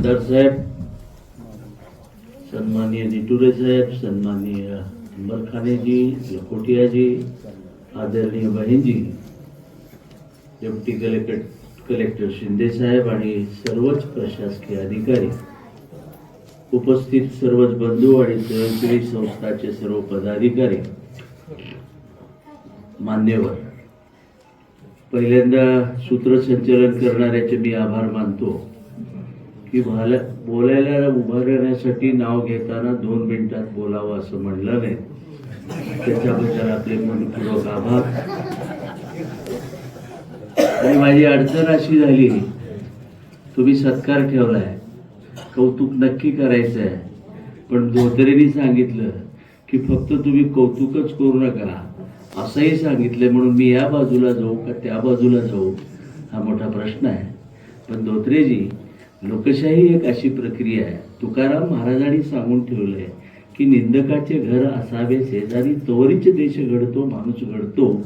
आमदार साहेब सन्माननीय निटुरे साहेब सन्माननीय अंबरखानेजी लखोटियाजी आदरणीय बहीणजी डेप्युटी कलेक्टर कलेक्टर शिंदे साहेब आणि सर्वच प्रशासकीय अधिकारी उपस्थित सर्वच बंधू आणि स्वयंसेवी संस्थाचे सर्व पदाधिकारी मान्यवर. पहिल्यांदा सूत्रसंचालन करणाऱ्याचे मी आभार मानतो. की भाला बोलायला उभं राहण्यासाठी नाव घेताना दोन मिनिटात बोलावं असं म्हणलं नाही. त्याच्याबद्दल आपले मनपूर्वक आभार. आणि माझी अडचण अशी झाली तुम्ही सत्कार ठेवलाय. कौतुक नक्की करायचं आहे पण धोत्रेनी सांगितलं की फक्त तुम्ही कौतुकच करू नका. असंही सांगितलंय म्हणून मी या बाजूला जाऊ का त्या बाजूला जाऊ हा मोठा प्रश्न आहे. पण धोत्रेजी लोकशाही एक अशी प्रक्रिया आहे. तुकाराम महाराजांनी सांगून ठेवलंय की निंदकाचे घर असावे शेजारी तोवरीच देश घडतो माणूस घडतो.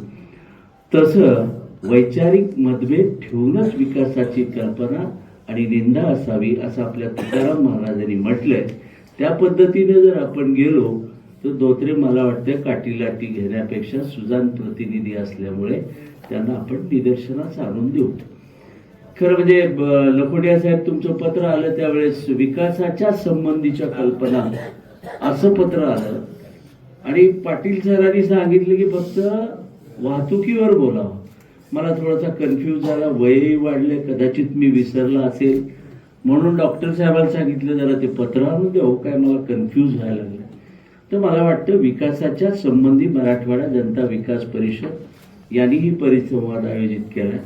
तसं वैचारिक मतभेद ठेवूनच विकासाची कल्पना आणि निंदा असावी असं आपल्या तुकाराम महाराजांनी म्हटलंय. त्या पद्धतीने जर आपण गेलो तर धोत्रे मला वाटतं काठी लाटी घेण्यापेक्षा सुजान प्रतिनिधी असल्यामुळे त्यांना आपण निदर्शनास आणून देऊ. खरं म्हणजे लखोटिया साहेब तुमचं पत्र आलं त्यावेळेस विकासाच्या संबंधीच्या कल्पना. असं पत्र आलं. आणि पाटील सरांनी सांगितलं की फक्त वाहतुकीवर बोलावं. मला थोडासा कन्फ्यूज झाला. वयही वाढले. कदाचित मी विसरला असेल. म्हणून डॉक्टर साहेबांना सांगितलं जरा ते पत्र आणून देऊ हो, काय मला कन्फ्यूज व्हायला लागलं. तर मला वाटतं विकासाच्या संबंधी मराठवाडा जनता विकास परिषद यांनी ही परिसंवाद आयोजित केला.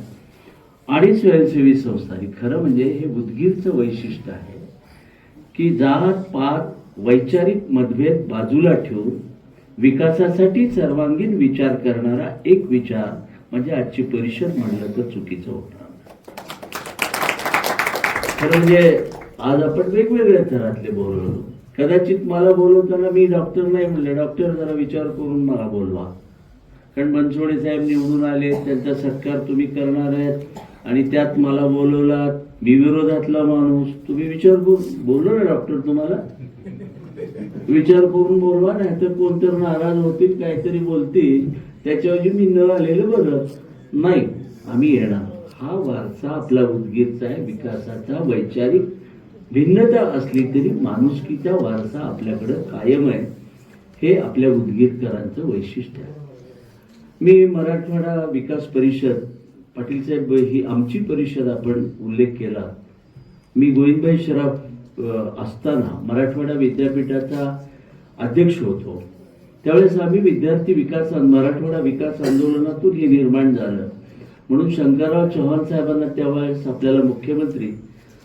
आणि स्वयंसेवी संस्थांनी खरं म्हणजे हे उदगीरचं वैशिष्ट्य आहे की जात पात वैचारिक मतभेद बाजूला ठेवून विकासासाठी सर्वांगीण विचार करणारा एक विचार म्हणजे आजची परिषद म्हणलं तर चुकीचं होणार. खरं म्हणजे आज आपण वेगवेगळ्या थरातले बोललो. कदाचित मला बोलवताना मी डॉक्टर नाही म्हणले. डॉक्टर जरा विचार करून मला बोलवा. कारण बनसोडे साहेब निवडून आले त्यांचा सत्कार तुम्ही करणार आहेत. आणि त्यात मला बोलवलात मी विरोधातला माणूस. तुम्ही विचार करून बोललो ना डॉक्टर तुम्हाला? विचार करून बोलवा नाही तर कोणतर नाराज होतील काहीतरी बोलतील. त्याच्याऐवजी मी न आलेलं बरं. नाही आम्ही येणार. हा वारसा आपला उदगीरचा आहे विकासाचा वैचारिक भिन्नता असली तरी माणुसकीचा वारसा आपल्याकडं कायम आहे. हे आपल्या उदगीरकरांचं वैशिष्ट्य आहे. मी मराठवाडा विकास परिषद पाटील साहेब ही आमची परिषद आपण उल्लेख केला. मी गोविंदभाई शराफ असताना मराठवाडा विद्यापीठाचा अध्यक्ष होतो. त्यावेळेस आम्ही विद्यार्थी विकास मराठवाडा विकास आंदोलनातून हे निर्माण झालं. म्हणून शंकरराव चव्हाण साहेबांना त्यावेळेस आपल्याला मुख्यमंत्री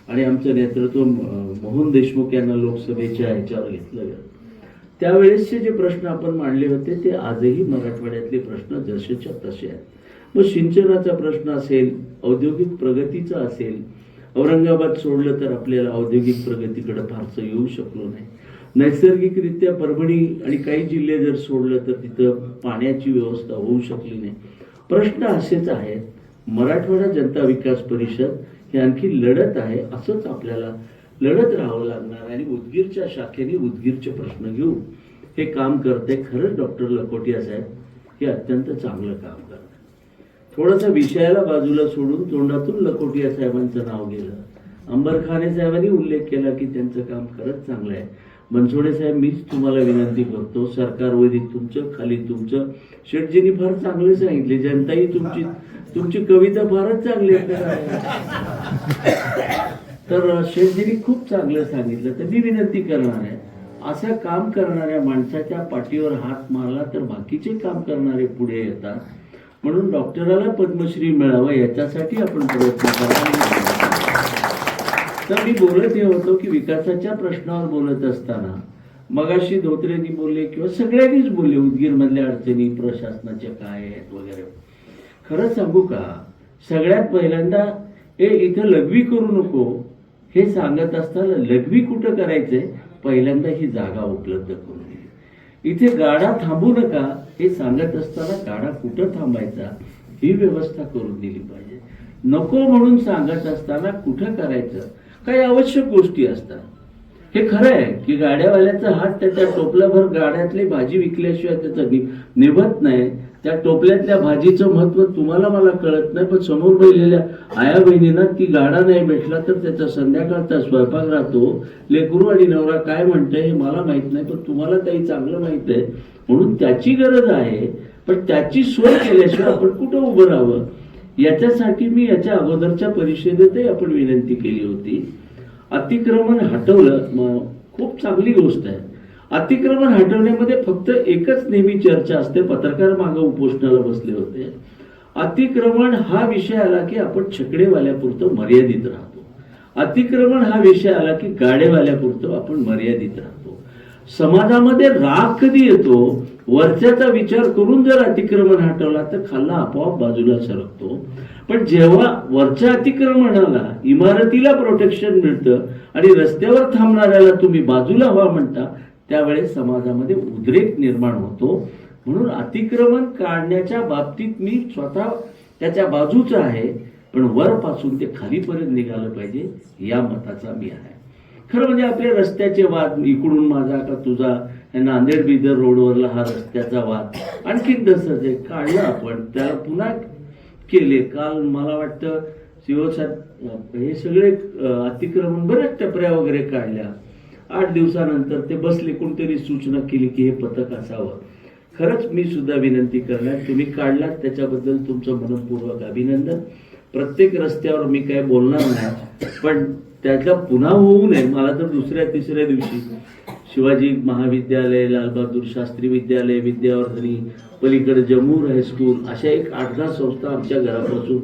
आणि आमचं नेतृत्व मोहन देशमुख यांना लोकसभेच्या ह्याच्यावर घेतलं गेलं. त्यावेळेसचे जे प्रश्न आपण मांडले होते ते आजही मराठवाड्यातले प्रश्न जसेच्या तसे आहेत. मग सिंचनाचा प्रश्न असेल औद्योगिक प्रगतीचा असेल औरंगाबाद सोडलं तर आपल्याला औद्योगिक प्रगतीकडे फारसं येऊ शकलो नाही. नैसर्गिकरित्या परभणी आणि काही जिल्हे जर सोडलं तर तिथं पाण्याची व्यवस्था होऊ शकली नाही. प्रश्न असेच आहेत. मराठवाडा जनता विकास परिषद हे आणखी लढत आहे असंच आपल्याला लढत राहावं लागणार आणि उदगीरच्या शाखेने उदगीरचे प्रश्न घेऊन हे काम करते खरंच डॉक्टर लकोटिया साहेब. हे अत्यंत चांगलं काम करतात. थोडंसं विषयाला बाजूला सोडून तोंडातून लकोटिया साहेबांचं नाव गेलं. अंबरखाने साहेबांनी उल्लेख केला की त्यांचं काम खरंच चांगलं आहे. बनसोडे साहेब मीच तुम्हाला विनंती करतो सरकार वरील तुमचं खाली तुमचं. शेटजींनी फार चांगले सांगितले जनताही तुमची तुमची कविता फारच चांगली आहे. तर शेटजींनी खूप चांगलं सांगितलं तर मी विनंती करणार आहे असं काम करणाऱ्या माणसाच्या पाठीवर हात मारला तर बाकीचे काम करणारे पुढे येतात. म्हणून डॉक्टराला पद्मश्री मिळावं याच्यासाठी आपण प्रयत्न करावा तर मी बोलत हे होतो की विकासाच्या प्रश्नावर बोलत असताना मगाशी धोत्रेंनी बोलले किंवा सगळ्यांनीच बोलले उदगीरमधल्या अडचणी प्रशासनाच्या काय आहेत वगैरे. खरं सांगू का सगळ्यात पहिल्यांदा ए इथं लघवी करू नको हे सांगत असताना लघवी कुठं करायचंय? पहिल्यांदा ही जागा उपलब्ध करून इथे गाडा थांबू नका हे सांगत असताना गाडा कुठं थांबायचा? ही व्यवस्था करून दिली पाहिजे. नको म्हणून सांगत असताना कुठं करायचं? काही आवश्यक गोष्टी असतात. हे खरं आहे की गाड्यावाल्याचा हात त्याच्या टोपल्याभर गाड्यातली भाजी विकल्याशिवाय त्याचा निभत नाही. त्या टोपल्यातल्या भाजीचं महत्त्व तुम्हाला मला कळत नाही पण समोर बसलेल्या आया बहिणींना ती गाडा नाही भेटला तर त्याचा संध्याकाळचा स्वयंपाक राहतो. लेकरू आणि नवरा काय म्हणतंय हे मला माहीत नाही पण तुम्हाला काही चांगलं माहीत आहे. म्हणून त्याची गरज आहे पण त्याची सोय केल्याशिवाय आपण कुठं उभं राहावं? याच्यासाठी मी याच्या अगोदरच्या परिषदेतही आपण विनंती केली होती. अतिक्रमण हटवलं खूप चांगली गोष्ट आहे. अतिक्रमण हटवण्यामध्ये फक्त एकच नेहमी चर्चा असते. पत्रकार मागे उपोषणाला बसले होते. अतिक्रमण हा विषय आला की आपण छकडेवाल्यापुरतं मर्यादित राहतो. अतिक्रमण हा विषय आला की गाडेवाल्यापुरतं आपण मर्यादित राहतो. समाजामध्ये राग कधी येतो? वरच्याचा विचार करून जर अतिक्रमण हटवला तर खाल्ला आपोआप बाजूला सरकतो. पण जेव्हा वरच्या अतिक्रमणाला इमारतीला प्रोटेक्शन मिळतं आणि रस्त्यावर थांबणाऱ्याला तुम्ही बाजूला व्हा म्हणता त्यावेळेस समाजामध्ये उद्रेक निर्माण होतो. म्हणून अतिक्रमण काढण्याच्या बाबतीत मी स्वतः त्याच्या बाजूचं आहे. पण वरपासून ते खालीपर्यंत निघालं पाहिजे या मताचा मी आहे. खरं म्हणजे आपले रस्त्याचे वाद इकडून माझा का तुझा नांदेड बिदर रोडवरला हा रस्त्याचा वाद. आणखीन तसंच आहे काढलं आपण त्याला पुन्हा केले. काल मला वाटतं शिवसात हे सगळे अतिक्रमण बऱ्याच टपऱ्या वगैरे काढल्या. आठ दिवसानंतर ते बसले कोणतरी सूचना केली की हे पथक असावं. खरंच मी सुद्धा विनंती करणार तुम्ही काढलात त्याच्याबद्दल तुमचं मनपूर्वक अभिनंदन. प्रत्येक रस्त्यावर मी काय बोलणार नाही पण त्याचा पुन्हा होऊ नये मला तर दुसऱ्या तिसऱ्या दिवशी. शिवाजी महाविद्यालय लालबहादूर शास्त्री विद्यालय विद्यावर्धनी पलीकडे जमूर हायस्कूल अशा एक आठ दहा संस्था आमच्या घरापासून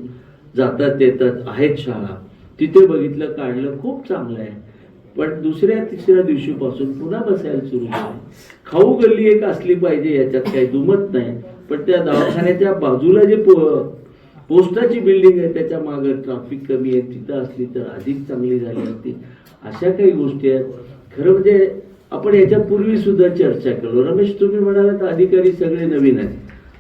जातात येतात आहेत शाळा. तिथे बघितलं काढलं खूप चांगलं आहे. पण दुसऱ्या तिसऱ्या दिवशीपासून पुन्हा बसायला सुरू झालं खाऊ गल्ली एक असली पाहिजे याच्यात काही दुमत नाही. पण त्या दवाखान्याच्या बाजूला जे पो पोस्टाची बिल्डिंग आहे त्याच्या मागं ट्राफिक कमी आहे तिथं असली तर अधिक चांगली झाली असती. अशा काही गोष्टी आहेत. खरं म्हणजे आपण याच्यापूर्वी सुद्धा चर्चा केलो. रमेश तुम्ही म्हणालात अधिकारी सगळे नवीन आहेत.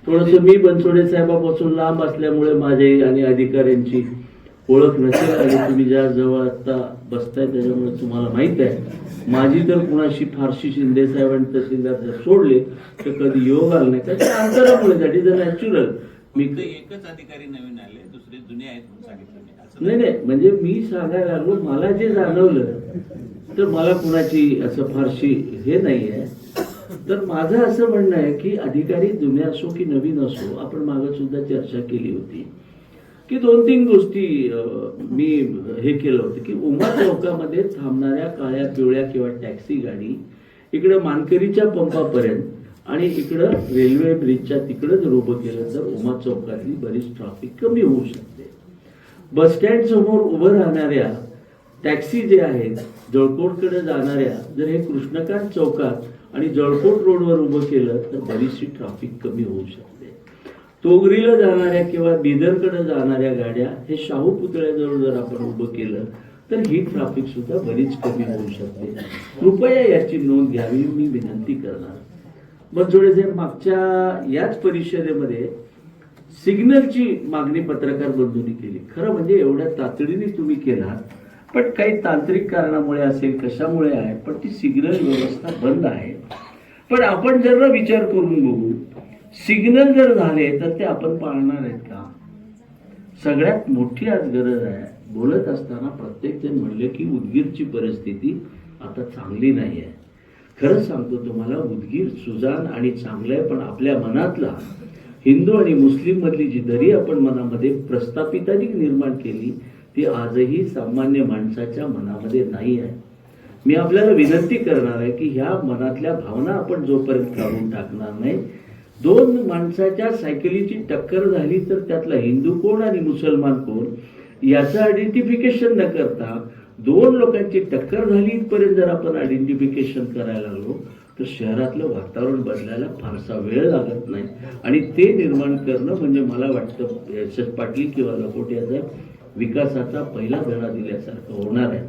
थोडंसं मी बनसोडे साहेबापासून लांब असल्यामुळे माझे आणि अधिकाऱ्यांची ओळख नसेल आणि तुम्ही ज्या जवळ आता बसताय त्याच्यामुळे तुम्हाला माहीत आहे. माझी तर कुणाशी फारशी शिंदे साहेब आणि तहसीलदार जर सोडले तर कधी योग आला नाही. त्याच्या अंतरामुळे दॅट इज अ नॅचरल मी फक्त एकच अधिकारी नवीन आले दुसरे जुने आहेत म्हणून सांगितलं नाही नाही म्हणजे मी सांगायला लागलो मला जे जाणवलं तर मला कुणाची असं फारशी हे नाही आहे तर माझं असं म्हणणं आहे की अधिकारी जुने असो की नवीन असो आपण मागं सुद्धा चर्चा केली होती. की दोन तीन गोष्टी मी हे. केलं होतं की उमा चौकामध्ये थांबणाऱ्या काळ्या पिवळ्या किंवा टॅक्सी गाडी इकडं मानकरीच्या पंपापर्यंत आणि इकडं रेल्वे ब्रिजच्या तिकडं जर उभं केलं तर उमा चौकातली बरीच ट्रॅफिक कमी होऊ शकते. बस स्टँड समोर उभं राहणाऱ्या टॅक्सी जे आहेत जळकोटकडे जाणाऱ्या जर हे कृष्णकांत चौकात आणि जळकोट रोडवर उभं केलं तर बरीचशी ट्रॅफिक कमी होऊ शकते. तोगरीला जाणाऱ्या किंवा बिदरकडे जाणाऱ्या गाड्या हे शाहू पुतळ्याजवळ जर आपण उभं केलं तर ही ट्रॅफिक सुद्धा बरीच कमी होऊ शकते. कृपया याची नोंद घ्यावी मी विनंती करणार. बनसोडे साहेब मागच्या याच परिषदेमध्ये सिग्नलची मागणी पत्रकार बंधूंनी केली. खरं म्हणजे एवढ्या तातडीने तुम्ही केलात पण काही तांत्रिक कारणामुळे असेल कशामुळे आहे पण ती सिग्नल व्यवस्था बंद आहे. पण आपण जर विचार करून बघू सिग्नल जर झाले तर ते आपण पाळणार आहेत का? सगळ्यात मोठी आज गरज आहे. बोलत असताना प्रत्येक जण म्हणले की उदगीरची परिस्थिती आता चांगली नाही आहे. खरंच सांगतो तुम्हाला उदगीर सुजान आणि चांगलं आहे पण आपल्या मनातला हिंदू आणि मुस्लिम मधली जी दरी आपण मनामध्ये प्रस्थापितांनी निर्माण केली ती आजही सामान्य माणसाच्या मनामध्ये नाही आहे. मी आपल्याला विनंती करणार आहे की ह्या मनातल्या भावना आपण जोपर्यंत काढून टाकणार नाही दोन माणसाच्या सायकलीची टक्कर झाली तर त्यातला हिंदू कोण आणि मुसलमान कोण याचं आयडेंटिफिकेशन न करता दोन लोकांची टक्कर झाली इथपर्यंत जर आपण आयडेंटिफिकेशन करायला लागलो तर शहरातलं वातावरण बदलायला फारसा वेळ लागत नाही. आणि ते निर्माण करणं म्हणजे मला वाटतं एस पाटील किंवा लकोट याचा विकासाचा पहिला धडा दिल्यासारखं होणार आहे.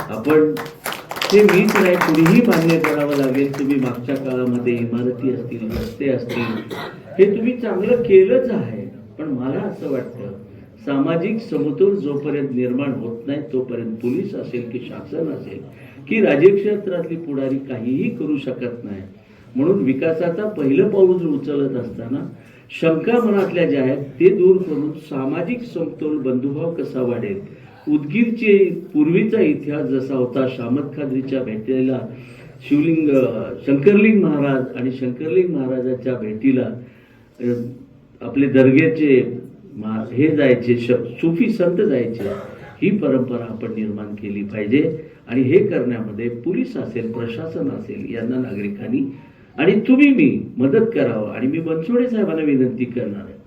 आपण ते मीच नाही कुणीही मान्य करावं लागेल. तुम्ही मागच्या काळामध्ये इमारती असतील रस्ते असतील हे तुम्ही चांगलं केलंच आहे. पण मला असं वाटतं सामाजिक समतोल जोपर्यंत निर्माण होत नाही तोपर्यंत पोलीस असेल की शासन असेल की राजकीय क्षेत्रातली पुढारी काहीही करू शकत नाही. म्हणून विकासाचा पहिलं पाऊल जर उचलत असताना शंका मनातल्या ज्या आहेत ते दूर करून सामाजिक समतोल बंधुभाव कसा वाढेल? उदगीरचे पूर्वीचा इतिहास जसा होता शामत खादरीच्या भेटीला शिवलिंग शंकरलिंग महाराज आणि शंकरलिंग महाराजाच्या भेटीला आपले दर्ग्याचे मा- हे जायचे श- सुफी संत जायचे. ही परंपरा आपण निर्माण केली पाहिजे आणि हे करण्यामध्ये पोलीस असेल प्रशासन असेल यांना नागरिकांनी आणि तुम्ही मी मदत करावं आणि मी बनसोडे साहेबांना विनंती करणार आहे.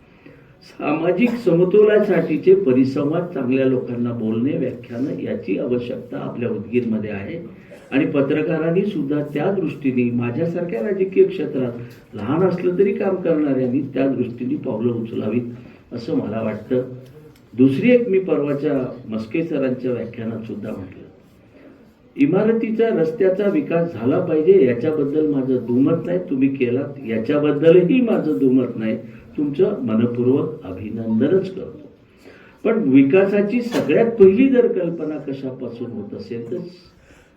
सामाजिक समतोलासाठीचे परिसंवाद चांगल्या लोकांना बोलणे व्याख्यानं याची आवश्यकता आपल्या उदगीरमध्ये आहे. आणि पत्रकारांनी सुद्धा त्या दृष्टीने माझ्यासारख्या राजकीय क्षेत्रात लहान असलं तरी काम करणाऱ्यांनी त्या दृष्टीने पावलं उचलावीत असं मला वाटतं. दुसरी एक मी परवाच्या मस्के सरांच्या व्याख्यानात सुद्धा म्हटलं. इमारतीचा रस्त्याचा विकास झाला पाहिजे याच्याबद्दल माझं दुमत नाही. तुम्ही केलात याच्याबद्दलही माझं दुमत नाही. तुमचं मनपूर्वक अभिनंदनच करतो. पण विकासाची सगळ्यात पहिली जर कल्पना कशापासून होत असेल तर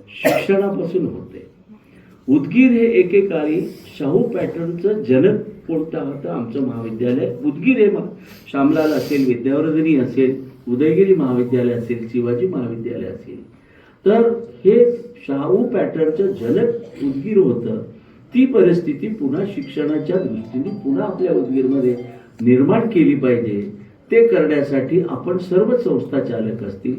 शिक्षणापासून होते. उदगीर हे एकेकाळी शाहू पॅटर्नचं जनक कोणता होतं? आमचं महाविद्यालय उदगीर हे मा- श्यामलाल असेल विद्यावर्धिनी असेल उदयगिरी महाविद्यालय असेल शिवाजी महाविद्यालय असेल. तर हे शाहू पॅटर्नचं जनक उदगीर होतं. ती परिस्थिती पुन्हा शिक्षणाच्या दृष्टीने पुन्हा आपल्या उदगीरमध्ये निर्माण केली पाहिजे. ते करण्यासाठी आपण सर्व संस्था चालक असतील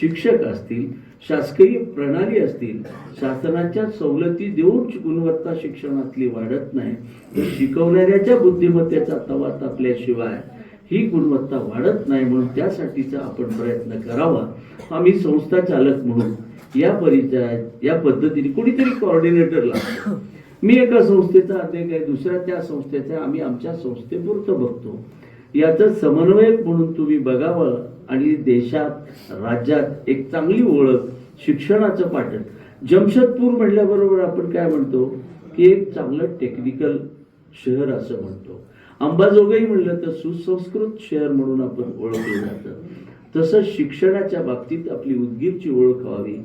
शिक्षक असतील शासकीय प्रणाली असतील शासनाच्या सवलती देऊन गुणवत्ता शिक्षणातली वाढत नाही शिकवणाऱ्याच्या बुद्धिमत्तेचा तवा तापल्याशिवाय ही गुणवत्ता वाढत नाही म्हणून त्यासाठीचा आपण प्रयत्न करावा. आम्ही संस्था चालक म्हणून या परिचयात या पद्धतीने कुणीतरी कॉर्डिनेटर लागतो मी एका संस्थेचा अध्यक्ष आहे दुसऱ्या त्या संस्थेचा आम्ही आमच्या संस्थेपुरतं बघतो. याचं समन्वयक म्हणून तुम्ही बघावं आणि देशात राज्यात एक चांगली ओळख शिक्षणाचं पाठन. जमशेदपूर म्हटल्याबरोबर आपण काय म्हणतो? की एक चांगलं टेक्निकल शहर असं म्हणतो. अंबाजोगाई म्हणलं तर सुसंस्कृत शहर म्हणून आपण ओळखलं जातं. तसं शिक्षणाच्या बाबतीत आपली उदगीरची ओळख व्हावी.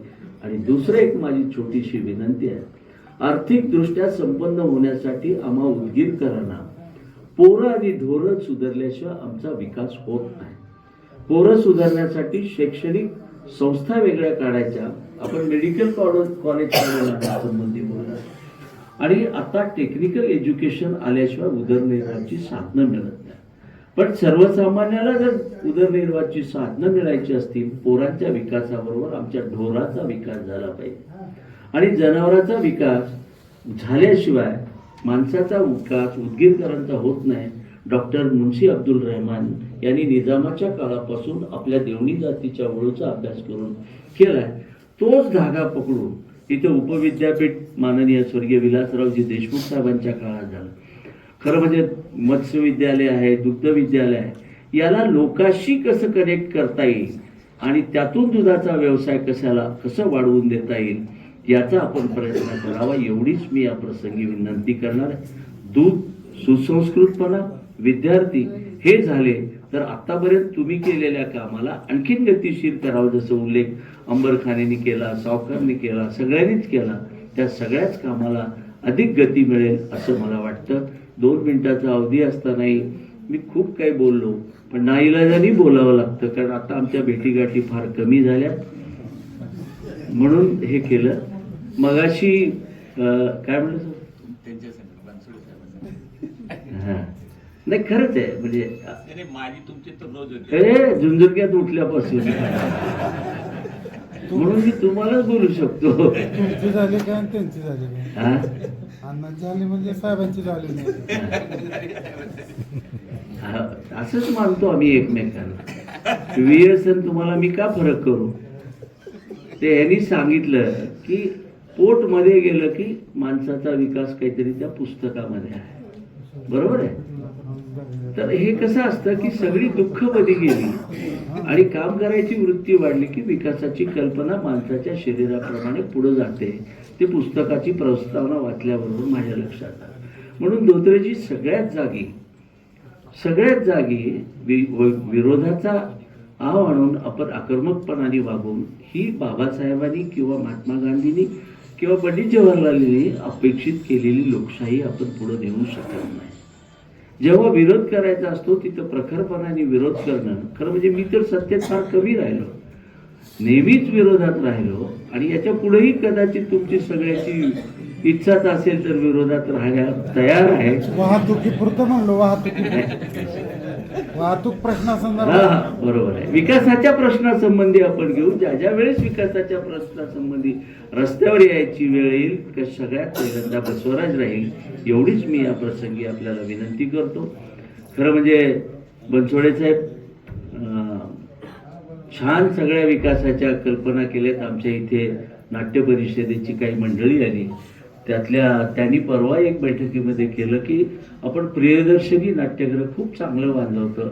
आणि दुसरं एक माझी छोटीशी विनंती आहे आर्थिकदृष्ट्या संपन्न होण्यासाठी आम्हा उदगीरकरांना पोरं आणि धोरण सुधारल्याशिवाय आमचा विकास होत नाही. पोरं सुधारण्यासाठी शैक्षणिक संस्था वेगळ्या काढायच्या. आपण मेडिकल कॉलेज कॉलेज संबंधी बोलणार आणि आता टेक्निकल एज्युकेशन आल्याशिवाय उदरनिर्वाहाची साधनं मिळत नाही. पण सर्वसामान्याला जर उदरनिर्वाहाची साधनं मिळायची असतील पोरांच्या विकासाबरोबर आमच्या ढोराचा विकास झाला पाहिजे. आणि जनावराचा विकास झाल्याशिवाय माणसाचा विकास उदगीरकरांचा होत नाही. डॉक्टर मुन्शी अब्दुल रहमान यांनी निजामाच्या काळापासून आपल्या देवणी जातीच्या ओळूचा अभ्यास करून केलाय. तोच धागा पकडून तिथे उपविद्यापीठ माननीय स्वर्गीय विलासरावजी देशमुख साहेबांच्या काळात झालं. खरं म्हणजे मत्स्य विद्यालय आहे दुग्ध विद्यालय आहे. याला लोकाशी कसं कनेक्ट करता येईल? आणि त्यातून दुधाचा व्यवसाय कशाला कसं वाढवून देता येईल? याचा आपण प्रयत्न करावा. एवढीच मी या प्रसंगी विनंती करणार आहे. दूध सुसंस्कृतपणा विद्यार्थी हे झाले तर आतापर्यंत तुम्ही केलेल्या कामाला आणखीन गतिशील करावं. जसं उल्लेख अंबरखानेनी केला सावकरने केला सगळ्यांनीच केला त्या सगळ्याच कामाला अधिक गती मिळेल असं मला वाटतं. दोन मिनिटाचा अवधी असतानाही मी खूप काही बोललो पण नाईलाजाने बोलावं लागतं कारण आता आमच्या भेटीगाठी फार कमी झाल्या म्हणून हे केलं. मगाशी काय म्हणलं हा. नाही खरंच आहे म्हणजे अरे माझी तुमची तर रोज होते. ए झुंझुरक्यात उठल्यापासून. म्हणून मी तुम्हालाच बोलू शकतो. तुमची झाली काय आणि त्यांची झाली हा? अण्णांची झाली म्हणजे साहेबांची झाली नाही. हा, असंच मानतो आम्ही एकमेकांना. व्यसन तुम्हाला मी का फरक करू? ते यांनी सांगितलं की पोटमध्ये गेलं की माणसाचा विकास काहीतरी त्या पुस्तकामध्ये आहे. बरोबर आहे? तर हे कसं असतं की सगळी दुःखमध्ये गेली आणि काम करायची वृत्ती वाढली की विकासाची कल्पना माणसाच्या शरीराप्रमाणे पुढे जाते. ते पुस्तकाची प्रस्तावना वाचल्याबरोबर माझ्या लक्षात आलं. म्हणून धोत्रेजी सगळ्यात जागी सगळ्याच जागी वि- विरोधाचा आव आणून आपण आक्रमकपणाने वागून ही बाबासाहेबांनी किंवा महात्मा गांधींनी किंवा पंडित जवाहरलालनी अपेक्षित केलेली लोकशाही आपण पुढे नेऊ शकत नाही. जेव्हा विरोध करायचा असतो तिथं प्रखरपणाने विरोध करणं खरं म्हणजे मी तर सत्तेत फार कमी राहिलो. नेहमीच विरोधात राहिलो आणि याच्या पुढेही कदाचित तुमची सगळ्याची इच्छाच असेल तर विरोधात राहायला तयार आहे. वाहतुकीपुरतं म्हणलो वाहतुकी वाहतूक प्रश्नासंदर्भात. बरोबर आहे. विकासाच्या प्रश्नासंबंधी आपण घेऊ. ज्या ज्या वेळेस विकासाच्या प्रश्नासंबंधी रस्त्यावर यायची वेळ येईल सगळ्यात पहिल्यांदा बसवराज राहील. एवढीच मी या प्रसंगी आपल्याला विनंती करतो. खरं म्हणजे बनसोडे साहेब छान सगळ्या विकासाच्या कल्पना केल्यात. आमच्या इथे नाट्य परिषदेची काही मंडळी आली. त्यातल्या त्यांनी परवा एक बैठकीमध्ये केलं की आपण प्रियदर्शनी नाट्यगृह खूप चांगलं बांधलं होतं.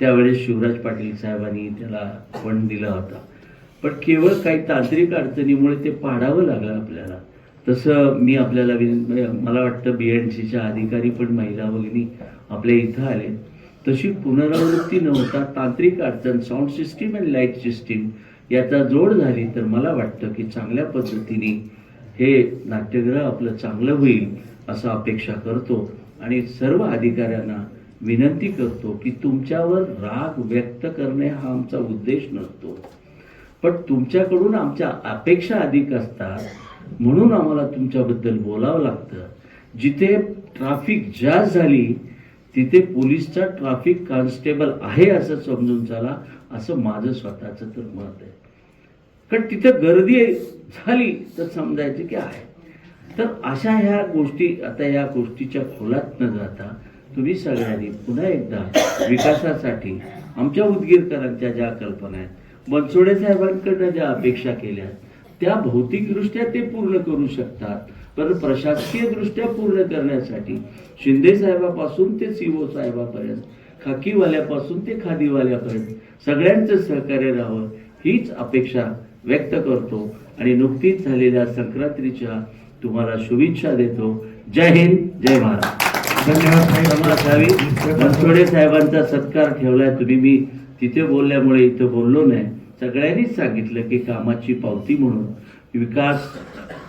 त्यावेळेस शिवराज पाटील साहेबांनी त्याला फंड दिला होता. पण केवळ काही तांत्रिक अडचणीमुळे ते पाडावं लागलं आपल्याला. तसं मी आपल्याला विन मला वाटतं बी एन सीच्या अधिकारी पण महिला भगिनी आपल्या इथं आले. तशी पुनरावृत्ती न होता तांत्रिक अडचण साऊंड सिस्टीम आणि लाइट सिस्टीम याचा जोड झाली तर मला वाटतं की चांगल्या पद्धतीने हे नाट्यगृह आपलं चांगलं होईल असं अपेक्षा करतो आणि सर्व अधिकाऱ्यांना विनंती करतो की तुमच्यावर राग व्यक्त करणे हा आमचा उद्देश नसतो. पण तुमच्याकडून आमच्या अपेक्षा अधिक असतात म्हणून आम्हाला तुमच्याबद्दल बोलावं लागतं. जिथे ट्राफिक जास्त झाली तिथे पोलीसचा ट्राफिक कॉन्स्टेबल आहे असं समजून चला असं माझं स्वतःचं तर मत आहे. कारण तिथं गर्दी झाली तर समजायचं की आहे. तर अशा ह्या गोष्टी आता या गोष्टीच्या खोलात न जाता तुम्ही सगळ्यांनी पुन्हा एकदा विकासासाठी आमच्या उदगीरकरांच्या ज्या कल्पना आहेत बनसोडे साहेबांकडनं ज्या अपेक्षा केल्या त्या भौतिकदृष्ट्या ते पूर्ण करू शकतात. पण प्रशासकीय दृष्ट्या पूर्ण करण्यासाठी शिंदे साहेबापासून ते सीओ साहेबापर्यंत खाकीवाल्यापासून ते खादीवाल्यापर्यंत सगळ्यांचं सहकार्य राहावं हीच अपेक्षा व्यक्त करतो. आणि नुकतीच झालेल्या संक्रांतीच्या तुम्हाला शुभेच्छा देतो. जय हिंद जय महाराज धन्यवाद असावी बनसोडे साहेबांचा सत्कार ठेवलाय तुम्ही. मी तिथे बोलल्यामुळे इथं बोललो नाही. सगळ्यांनीच सांगितलं की कामाची पावती म्हणून विकास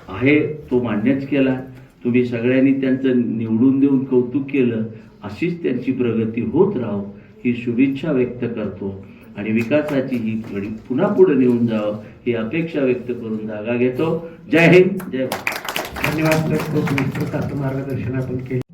आहे तो मान्यच केला. तुम्ही सगळ्यांनी त्यांचं निवडून देऊन कौतुक केलं. अशीच त्यांची प्रगती होत राहो ही शुभेच्छा व्यक्त करतो. आणि विकासाची ही घडी पुन्हा पुढे नेऊन जावं ही अपेक्षा व्यक्त करून जागा घेतो. जय हिंद जय धन्यवाद मार्गदर्शन आपण केलं.